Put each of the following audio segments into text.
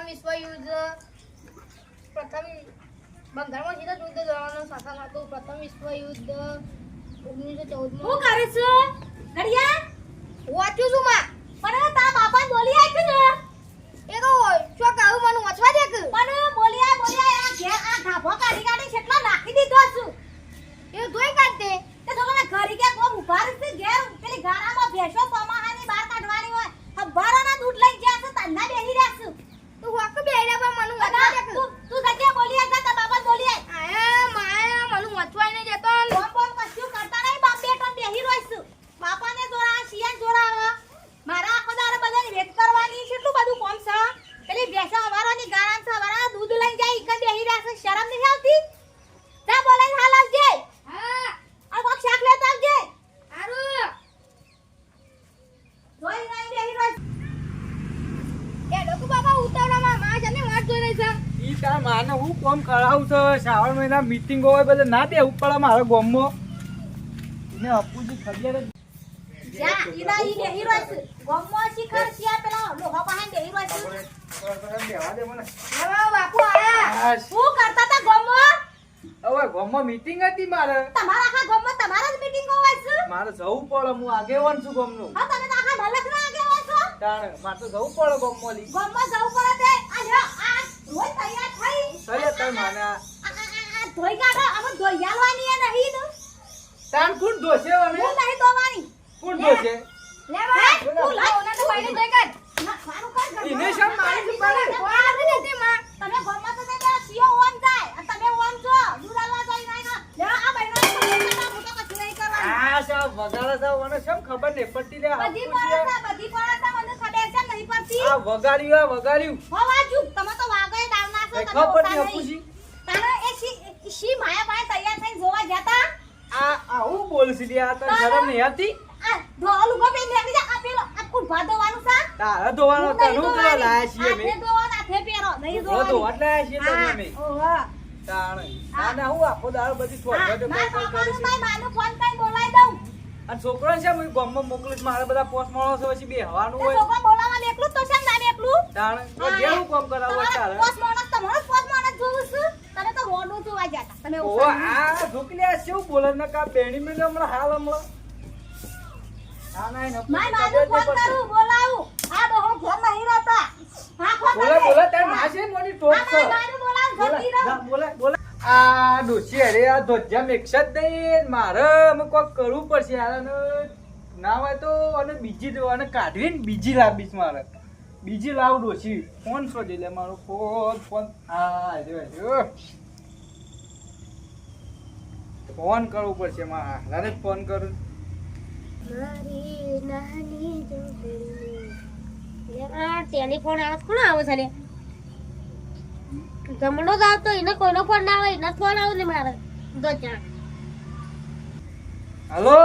પ્રથમ વિશ્વયુદ્ધ પ્રથમ બંગાળમાં સીધા યુદ્ધ દોડવાનું શાસન હતું. પ્રથમ વિશ્વયુદ્ધ ઓગણીસો હું શું કરે છે? ઘડિયા વાંચ્યું છું માં પણ તા બાપા બોલી આપ્યું ને એ કહો શું કહું મને વાંચવા દે કે પણ બોલ્યા બોલ્યા આ ઘેર આ ઢાબો કાઢી કાઢી કેટલો નાખી દીધો છું એ ધોઈ કાઢ દે તે તો મને ઘરી કે કોમ ઊભા રહેશે ઘેર પેલી ગારામાં ભેંસો પમાહાની બહાર કાઢવાની હોય હબારાના દૂધ લઈ ગયા છે તન્ના બેહી રહ્યા છું તું વાક બે એના પર મને વાંચવા દે કે તું તું જગ્યા બોલી આજા તા બાપા બોલી આય આયા માયા મને વાંચવા નહીં દેતો ને. કોમ કોમ કશું કરતા નહીં બાપ બેટો બેહી રહીશું બાપાને જોડા શિયાન જોડાવા મારા આખો દાડો બધાની વેટ કરવાની કેટલું બધું કોમ છે પેલી ભેંસો હવારોની ગારાન છે હવારા દૂધ લઈ જાય ઈકન બેહી રહ્યા છે શરમ નહીં આવતી જા બોલાઈ હાલ આવજે હા આ કોક શાક લેતા આવજે હારું જોઈ નહીં બેહી રહી એ ડોકુ બાબા ઉતાવળામાં માં જને વાટ જોઈ રહી છે ઈ તાર માને હું કોમ કરાવું છે શ્રાવણ મહિના મીટિંગ હોય બધે ના દે ઉપર મારા ગામમાં ને અપુજી ખબર જ ગામમાં મીટિંગ હતી મારે. તમારા આખા ગમો તમારા જ મીટિંગ હોય છે? મારે જવું પડે હું આગેવાન છું ગામનું. હા તમે આખા મલકના આગેવાન છો? તાણ મારે તો જવું પડે ગામમાં લી ગમમાં જવું પડે તે. આ રોજ તૈયાર થઈ. માને આ- આ. ધોઈ કાઢો અમે ધોઈ આલવાની એ નહીં તો તાન કોણ ધોશે અમે હું નહીં ધોવાની કોણ ધોશે લે ભાઈ તું લાવ. ઓના તો ભાઈને ધોઈ કાઢ ના, મારી પડે? નથી માં તમે તો જાય તમે છો નહીં. આ કશું નહીં કરવાની. આ વગાડે મને શેમ ખબર નહીં પડતી લે બધી અપુજી બધી પડે મને ખબર છે, નહીં પડતી. આ વગાડ્યું આ વગાડ્યું હો વાજુ, તમે તો વાગે નાખો, ખબર નહીં નહીં. અપુજી તારે એ શી- એ શી માયા પાસે તૈયાર થઈને જોવા જતા આ આવું બોલશે લે આ તને શરમ નહીં આવતી. આ જા આ પેલો આ ધોવાનું છે તારે ધોવાનો હું તને નહીં હું કરવા લાયા છીએ અમે. ધોવાનું, પહેરો, નહીં ધો ધોવા લાયા છીએ તને હા, ઓહો. તાણે. ના ના હું આખો દાડો બધી હા, છોડ મારા છોડ કાકાનું કરીશ ભાઈ માનું ફોન કરીને બોલાવી દઉં. અને છોકરાને છે હું ગામમાં મોકલીશ મારે બધા પોસ્ટ માણસો પછી બેહવાનું હવાનું હોય. છોકરા બોલાવવાનું એકલું તો છે ને, એકલું? તાણે જેવું કામ કરાવવું તારે. છું. તો જોવા જતા. તમે ઓ આ ઢોકલી આ શું બોલે? ને કા બેણી મેને હમણાં હાલ હમણાં? ના ના એને માય માનું ફોન કરું, બોલાવું. આ ડોહો ઘેર નહીં રહેતા. હા, ફોન બોલે બોલે તારમાં છે મોટી ટોપ છે માનું બોલાવું, જતી રહો. બોલે બોલે. આ ડોશી અરે આ ધોજ્યા મેક્ષ જ નહીં. મારે અમે કોક કરવું પડશે ના હોય તો અને બીજી અને કાઢવી ને બીજી લાવીશ મારે. બીજી લાવ ડોસી ફોન શોધી લે મારો ફોન ફોન. હા જો ફોન કરવું પડશે મારે. ફોન કરું. ટેલિફોન આવે કોણ આવે છે જમણો જ આવતો એને કોઈનો ફોન ના આવે એના ફોન આવે ને મારે. ગજા હલો?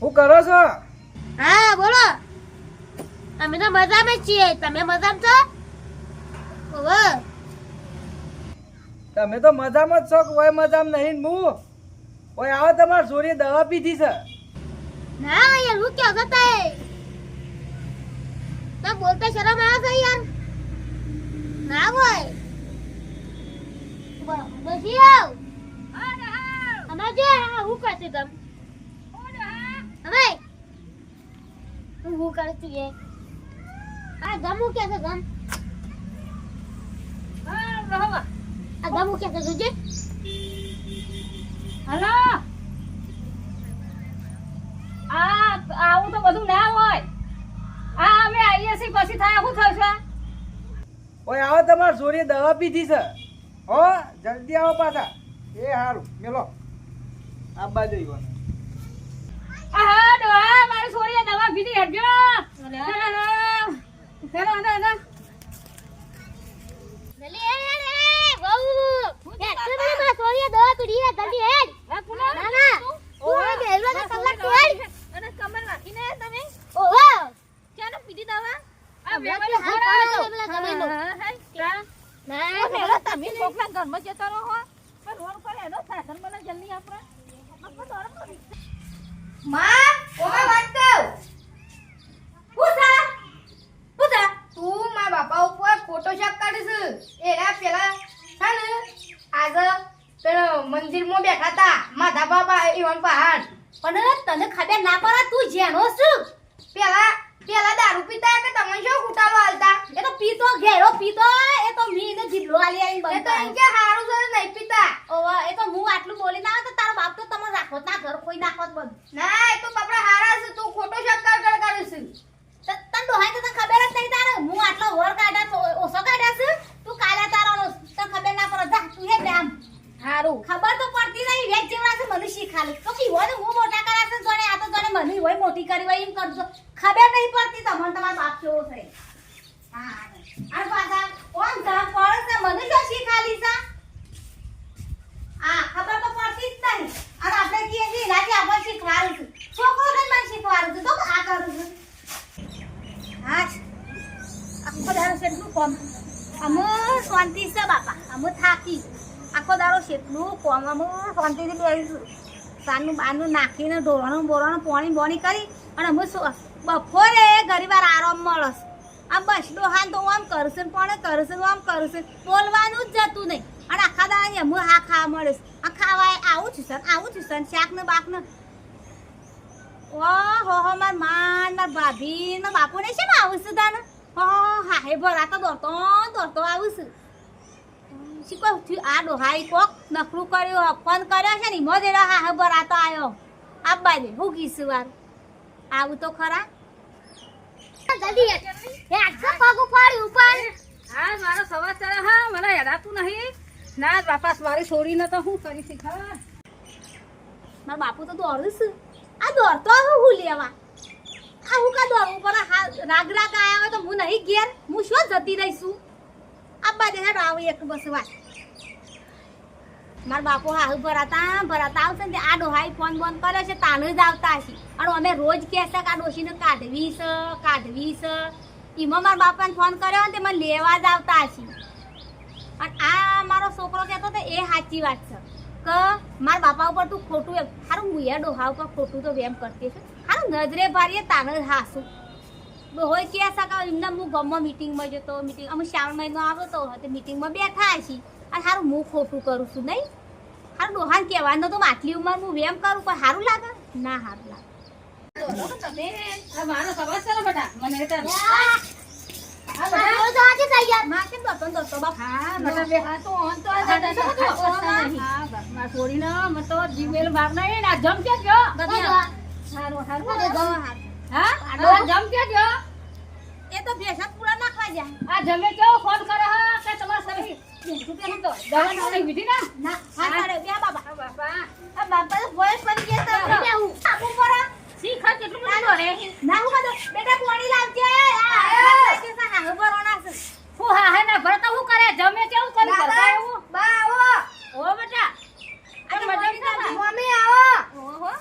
શું કરો છો? હા બોલો. અમે તો મજામાં છીએ. તમે મજામાં છો? ઓવે તમે તો મજામાં જ છો કે ઓય મજામાં નહીં ને હું ઓય આવો તમારે સોરી દવા પીધી છે. ના યાર હું ક્યાં જતા હે તમે બોલતા શરમ આ ગઈ યાર? ના હોય. બસી આવ? હા કરતી તમ? હું કરતી એ? આ ગમ હું કે છે ગમ હું કે છે જોજે હલો આ આવું તો બધું ના હોય આ અમે આવીએ છીએ પછી થાય શું થશે ઓય આવો તમારે સોરી દવા પીધી છે હો જલ્દી આવો પાછા એ સારું મેલો આ બાજુ ઈ હા આ સાધન બના જલ્દી એના પેલા છે મંદિરમાં બેઠા હતા માધા બાબા એવામ પહાડ પણ તને ખબર ના પડે તું જેનો છું પેલા પેલા દારૂ પીતા તમે શું ઉટાલો હાલતા? એ તો પીતો ઘેરો પીતો એ તો મીને જીભલો આલી આલી બનતા. એ તો પીતા ઓવા એ તો હું આટલું બોલી ના તો તારો બાપ તો તમે રાખો ના ઘર કોઈ નાખો બંધ. ના એ તો બાપડા હારા છે તું ખોટો શક્કર કર કરું છું. તને ડોહાઈ તો તને ખબર જ નહીં તારે. હું આટલો વર કાઢ્યા તો ઓછો કાઢ્યા છે? તું કાલે તારો તને ખબર ના પડે. જા તું હે બે આમ. હારું. ખબર તો પડતી નહીં વેચ જેવડા છે મને શીખાલે તો કી હોય હું મોટા કરા છે જોડે આ તો જોડે મને હોય મોટી કરી હોય એમ કરજો ખબર નહીં પડતી તમને તમારો બાપ કેવો છે. હા આ પાછા કોણ કા પડે છે મને શું શીખાલી છે? આ ખબર તો પડતી જ નહીં. અને આપણે કીએ છીએ, રાજી આપણે શીખવાડું છું. છોકરો મને શીખવાડું છું, તો આ કરું છું? હા આખો દાડો શેઠનું કોમ. અમે શાંતિ છે, બાપા. અમે થાકી. આખો દાડો શેઠનું કોમ. અમે શાંતિથી બેસીશું સાનું બાનું નાખીને ઢોરણું બોરણું પોણી બોણી કરી અને અમે બપોરે ઘણીવાર આરામ મળશ. આમ બસ ડોહાન તો આમ કરશે પણ કરશે આમ કરશે. બોલવાનું જ જતું નહીં. અને આખા દાડા એમ હા ખાવા મળે છે. આ ખાવા આવું છું સર આવું છું સર શાક ને બાક ને ઓ હો માર માન માર ભાભી ને બાપુ ને શેમાં આવું છું તાને? હો હા હે ભરા તો દોડતો દોડતો આવું છું. શીખો આ ડોહાઈ કોક નખરું કર્યું ફોન કર્યો છે ને ઈમો દેડો હા હે ભરા તો આવ્યો આબા દે હું કીશું વાર. આવું તો ખરા. જલ્દી પગ ઉપાડી ઉપર. હા મારો સમાચાર હા મને હેરાતું નહીં. ના બાપા મારી છોડીને તો હું કરી શીખા મારા બાપુ તો દોડું છું. આ દોડતો હું લેવા આ હું કા દોડું પર રાગ રાગ આયા હોય તો હું નહીં ઘેર. હું શું જતી રહીશું આબા દે હેડો, આવું એક બસ વાત. મારા બાપુ હાલ ભરાતા ભરાતા આવશે ને આ ડોહાઈ ફોન બોન કરે છે તાને જ આવતા હશે. અને અમે રોજ કહેશે કે આ ડોશીને કાઢવી છે કાઢવી છે. એમાં મારા બાપાને ફોન કર્યો ને તે મને લેવા જ આવતા હશે. અને આ મારો છોકરો કહેતો હતો એ સાચી વાત છે. કે મારા બાપા ઉપર તું ખોટું એમ હારું મુયા ડોહાવ ડોહા ઉપર ખોટું તો વેમ કરતી છું હારું નજરે ભારીએ તાને હાસું. હોય કે સકા એમને હું ગમમાં મિટિંગમાં જતો મિટિંગ અમે શ્રાવણ મહિનો આવ્યો તો તે મિટિંગમાં બેઠા છીએ અને હારું હું ખોટું કરું છું નહીં? સારું ડોહાન કહેવાનું તો આટલી ઉંમર હું વેમ કરું પણ સારું લાગે? ના સારું લાગે. મારો સમાચાર બેટા? મને તો તો માં ને બાપ હા બેટા બે ઓન તો આ દાદા તો તો હા બસ મારી છોડીને તો જીવેલ ભાગ નહીં આ જમ કે ગયો. સારું સારું હા આ જમ કે ગયો. એ તો ભેંસા પૂરા નાખવા જાય. આ જમે કેવો ફોન કરે હા? કે તમારા સરી બેઠું કે તો દવા નહીં વિધી ના? ના હા કરે બે બાબા. બાપા. આ બાપા તો voice બની ગયા તો હા. આપું પડે. કેટલું બધું દોડે ના હું બધું બેટા પાણી લાવજે. આ કે હું હા જમે કેવું કરે કરતા એવું બા આવો. ઓ બેટા. આ મજા મમ્મી આવો. ઓહો.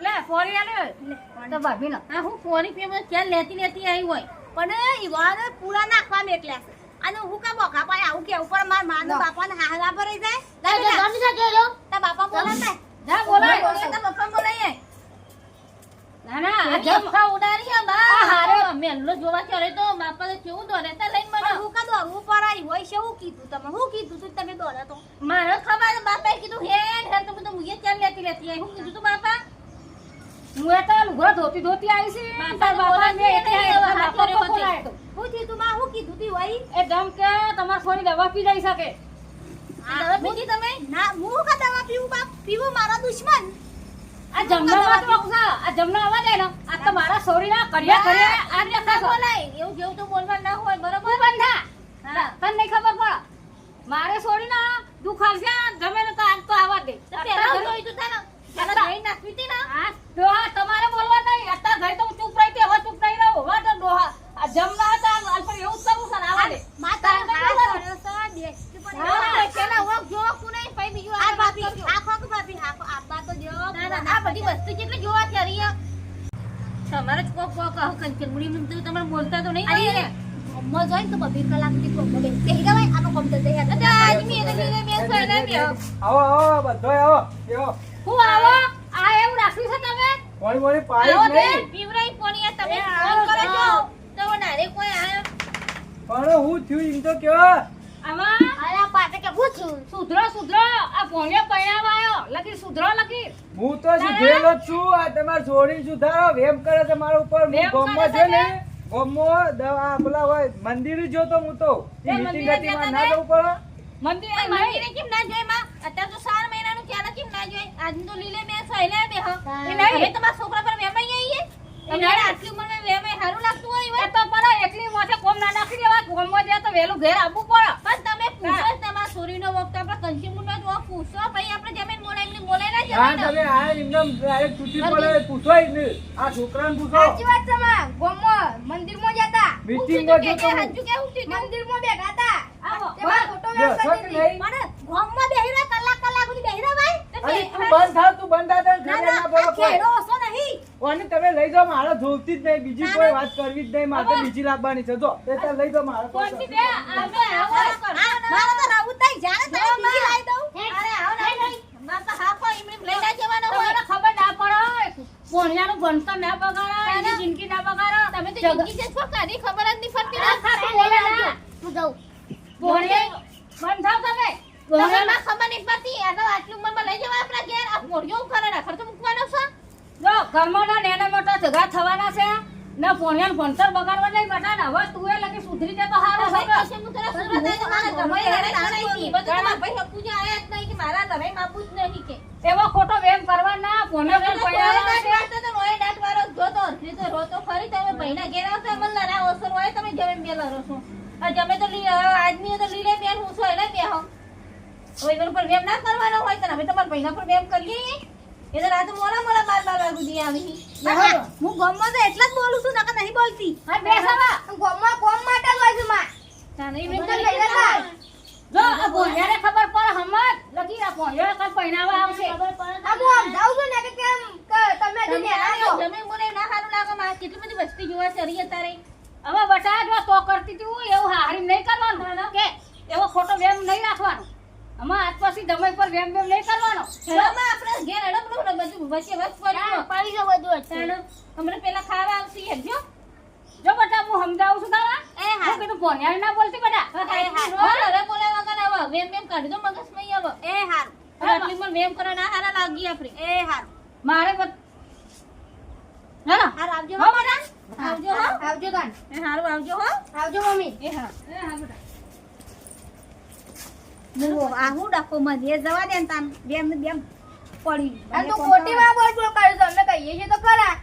લે ફોરી આલે. તો ભાભી ના. હા હું ફોરી પીવા ક્યાં લેતી લેતી આવી હોય? પણ ઈવાને પૂરા નાખવા મેકલ્યા છે અને હું કા બોખા પાય આવું કે ઉપર માર માનો ના. બાપાને હાહલા રહી જાય? તો બાપા બોલાતા જા બોલાય તાર બાપા ના ના આ જમ જમ ઉડારી બા. હારે. મેલ્લો જોવા તો બાપા કેવું દોડે તા લઈને મને. હું કા હોય છે? હું કીધું તમે હું કીધું તું તમે તો. મારે ખબર બાપાએ કીધું હે હે તો બધું મુએ ચાલ લેતી લેતી આવી હું કીધું તું બાપા મુએ તો લુગડા ધોતી ધોતી આવી છે. તાર બાપા એટલે હું કીધું માં હું કીધું તી હોય. એ જમ કે તમાર છોરી દવા પી જઈ શકે દવા પીધી તમે? ના હું કા દવા પીવું બાપ? પીવું મારા દુશ્મન. આ જમના અવાજ મોકસા આ જમના અવાજ આય ને આ તો મારા છોરીના કર્યા કર્યા આ ને ના બોલાય. એવું જેવું તો બોલવા ના હોય બરોબર? બંધા તને નહીં ખબર પડે મારે છોડીને દુખ આવશે જમે ને તો આજ તો આવા દે. તો પહેલા જોઈ તું તાને. પેલા જોઈ નાખવી હતી ને આ ડોહા તમારે બોલવા નહીં અત્યારે ઘરે તો હું ચૂપ રહી હતી હવે ચૂપ નહીં રહું હવે તો ડોહા આ જમના હતા અલ્પર એવું જ કરું છે ને આવવા દે માતા તારે હાથ બોલવાનું. પડ્યો છે, દેખતી પણ હા, એવું પેલા વોક જો કુને પછી બીજું આ ભાભી આ ખોક ભાભી હા આબા તો જો આ બધી વસ્તુ કેટલી જોવા ચાલી આ તમારે જ કોક કોક કહો કંચનમુડી નું તો તમે બોલતા તો નહીં અરે હું આવો આ એવું રાખ્યું છે. તમે પાણી વાણી પાણી આવો જ તે આમાં? પાટે કે આવ્યો સુધરો હું સુધરેલો છું. આ તમારે જોડી સુધારો. વેમ કરે છે મારા ઉપર. હું ગોમમાં છે? ને? છે? દવા પેલા હોય. મંદિર હું તો. એ ઈ મંદિરે હતી માં ના જવું પડે. મંદિર મંદિર કેમ ના જોઈ માં? અત્યારે તો ચાર મહિનાનું ક્યારે કેમ ના જોઈ આજ તો લીલે મેં સહેલે બે હ. એ નહીં. તમારા છોકરા પર વેમાઈ આવીએ તમને આટલી ઉંમરમાં વેમાઈ સારું લાગતું હોય હોય? તો પર એકલી મોથે કોમ ના નાખી દેવા. કોમમાં જાય તો વેલું ઘેર આવવું પડે. પણ તમે પૂછો જ તમારા છોરીનો વખત આપણે કંચીમુંડનો જ વખત પૂછો. ભાઈ આપણે જમીન મોડા એમને બોલાય ના હા તમે આ એમનેમ ડાયરેક્ટ તૂટી પડે પૂછો જ નહીં આ છોકરાને પૂછો. સાચી વાત છે માં. ગોમમાં મંદિરમાં જતા. Meeting માં કે જતો હું. હાજુ કેવું થયું મંદિરમાં બેઠા હતા. આવો તેમાં ફોટો કે નહીં? પણ ગોમમાં બેહીરા કલાક કલાક સુધી બેહીરા ભાઈ? અરે તું બંધ થા તું બંધ થા તને ઘરે ના બોલો કોઈ. હશો નહીં. ઓને તમે લઈ જાઓ મારે જોવતી જ નહીં બીજી કોઈ વાત કરવી જ નહીં મારે બીજી લાવવાની છે જો તે લઈ જાઓ મારે તો બે અમે આવો મારે તો રહું જ જાણે તમે બીજી લાવી દઉં. અરે આવો ને, મારે તો હા કોઈ લઈ ના જવાનો હોય. તમને ખબર ના પડે પોણિયાનું ભણતર ના બગાડો એની જિંદગી ના બગાડો તમે તો જિંદગી છે જ ફક્ત ખબર જ નહીં પડતી ના ખાતું બોલે ના. હું જાઉં પોણિયા બંધ થાવ તમે તમને ના ખબર નહીં પડતી આટલી ઉંમરમાં લઈ જવા આપણા ઘેર આ મોઢિયો ઉખાડે ના તો જો ઘરમાં મોટા ઝઘડા થવાના છે? ના પોણિયાનું ભણતર બગાડવા નહીં બેટા ને હવે તું એ લગી સુધરી જાય તો હારું છે કશે હું તને સુરત તો મારા તમે લડાઈ લડાઈ હતી. બધું તમારા ભાઈ હપુજી આયા જ નહીં કે મારા તમે માપું જ નહીં કે. એવો ખોટો વેમ કરવા ના તો તોય પૈણાવા દાંત છે વાળતો તો નોય દાંત વાળો જ જોતો. હરખી તો રોતો ખરી તમે ભાઈના ઘેર આવશો એમાં લડાઈ ઓસર હોય તમે જમે બે લડો છો. આ જમે તો લી- આદમી તો લીલે બેન હું છો એટલે બે હો ઓય પર વેમ ના કરવાનો હોય તો અમે તમારા ભાઈના પર વેમ કરીએ? એ તો રાત મોલા મોલા બાર બાર આવી હું. ગમમાં તો એટલે જ બોલું છું નકર નહીં બોલતી. હા બેસાવા. ગમમાં કોમ માટે જ હોય છું માં. તાને એમ લઈ લેતા જો આ પોણિયાને ખબર પડે હમત લગી આ પોણિયો કાલ પૈણાવા આવશે. આ હું સમજાવું છું ને કે કેમ તમે હજી નેના છો. મને ના સારું લાગે માં. કેટલી બધી વસ્તી જોવા ચરી અત્યારે. હવે જો તો કરતી હું એવું હારી નહીં કરવાનું. કે એવો ખોટો વેમ નહીં રાખવાનો. આમાં આજ પછી દમાઈ પર વેમ વેમ નહીં કરવાનો. અમે આપણે ઘેર હેડો ને બધું વચ્ચે વચ પડ્યું પાડી દો બધું જ. તાણ હમણાં પેલા ખાવા આવશે હેડજો જો. બટા હું સમજાવું છું તારા? એ હા. હું કીધું પોણિયાને ના બોલતી બટા એ હા. હવે બોલે વગર આવો. વેમ વેમ કાઢી દો મગજમાં આવો. એ હાર. આટલી માં વેમ કરવા ના હારા લાગી આપણે. એ હારું. મારે હા હાર આવજો. હો બટા આવજો હો. આવજો ગાન એ હારું આવજો હો. આવજો મમ્મી. એ હા. એ હા બટા હું આ હું ડખો જવા દે ને તાન બેમ ને બેમ પડી. તો ખોટી વાત બોલ બોલ કર્યું તમને કહીએ છીએ તો ખરા.